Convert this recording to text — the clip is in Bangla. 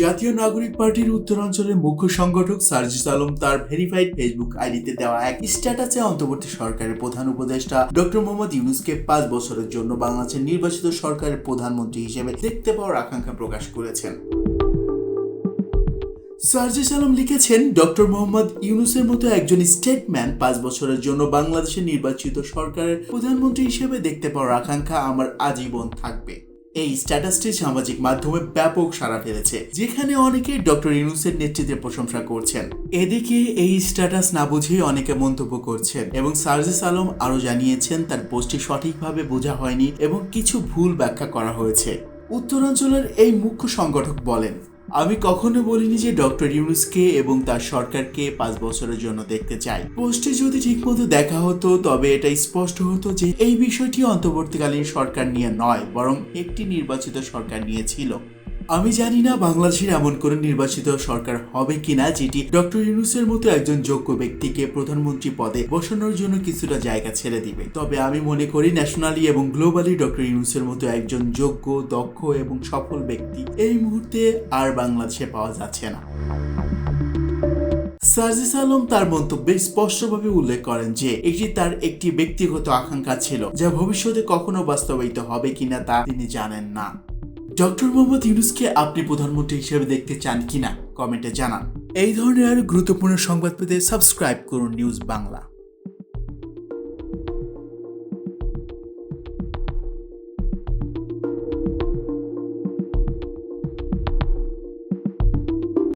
জাতীয় নাগরিক পার্টির উত্তরাঞ্চলের মুখ্য সংগঠক সার্জিস আলম তার ভেরিফাইড ফেসবুক আইডিতে দেওয়া এক স্ট্যাটাসে অন্তর্বর্তী সরকারের প্রধান উপদেষ্টা ডক্টর মোহাম্মদ ইউনুসকে পাঁচ বছরের জন্য বাংলাদেশের নির্বাচিত সরকারের প্রধানমন্ত্রী হিসেবে দেখতে পাওয়ার আকাঙ্ক্ষা প্রকাশ করেছেন। সার্জিস আলম লিখেছেন, ডক্টর মোহাম্মদ ইউনুসের মতো একজন স্টেটম্যান পাঁচ বছরের জন্য বাংলাদেশের নির্বাচিত সরকারের প্রধানমন্ত্রী হিসেবে দেখতে পাওয়ার আকাঙ্ক্ষা আমার আজীবন থাকবে। এই স্ট্যাটাসটি সামাজিক মাধ্যমে ব্যাপক সাড়া ফেলেছে, যেখানে অনেকে ডক্টর ইউনুসের নেতৃত্বে প্রশংসা করছেন। এদিকে এই স্ট্যাটাস না বুঝেই অনেকে মন্তব্য করছেন এবং সার্জিস আলম আরও জানিয়েছেন, তার পোস্টটি সঠিকভাবে বোঝা হয়নি এবং কিছু ভুল ব্যাখ্যা করা হয়েছে। উত্তরাঞ্চলের এই মুখ্য সংগঠক বলেন আমি কখনো বলিনি যে ডক্টর ইউনুসকে এবং তার সরকারকে পাঁচ বছরের জন্য দেখতে চাই। পোস্টে যদি ঠিকমতো দেখা হতো, তবে এটা স্পষ্ট হতো যে এই বিষয়টি অন্তর্বর্তীকালীন সরকার নিয়ে নয়, বরং একটি নির্বাচিত সরকার নিয়ে ছিল। আমি জানি না বাংলাদেশের এমন কোন নির্বাচিত সরকার হবে কিনা যেটি ডক্টর ইউনুসের মতো একজন যোগ্য ব্যক্তিকে প্রধানমন্ত্রী পদে বসানোর জন্য কিছুটা জায়গা ছেড়ে দিবে। তবে আমি মনে করি ন্যাশনালি এবং গ্লোবালি ডক্টর ইউনুসের মতো একজন যোগ্য, দক্ষ এবং সফল ব্যক্তি এই মুহূর্তে আর বাংলাদেশে পাওয়া যাচ্ছে না। সার্জিস আলম তার মন্তব্যে স্পষ্টভাবে উল্লেখ করেন যে, এটি তার একটি ব্যক্তিগত আকাঙ্ক্ষা ছিল, যা ভবিষ্যতে কখনো বাস্তবায়িত হবে কিনা তা তিনি জানেন না। ডক্টর মোহাম্মদ ইউনুসকে আপনি প্রধানমন্ত্রী হিসেবে দেখতে চান কিনা? কমেন্টে জানান। এই ধরনের আরও গুরুত্বপূর্ণ সংবাদ পেতে সাবস্ক্রাইব করুন নিউজ বাংলা।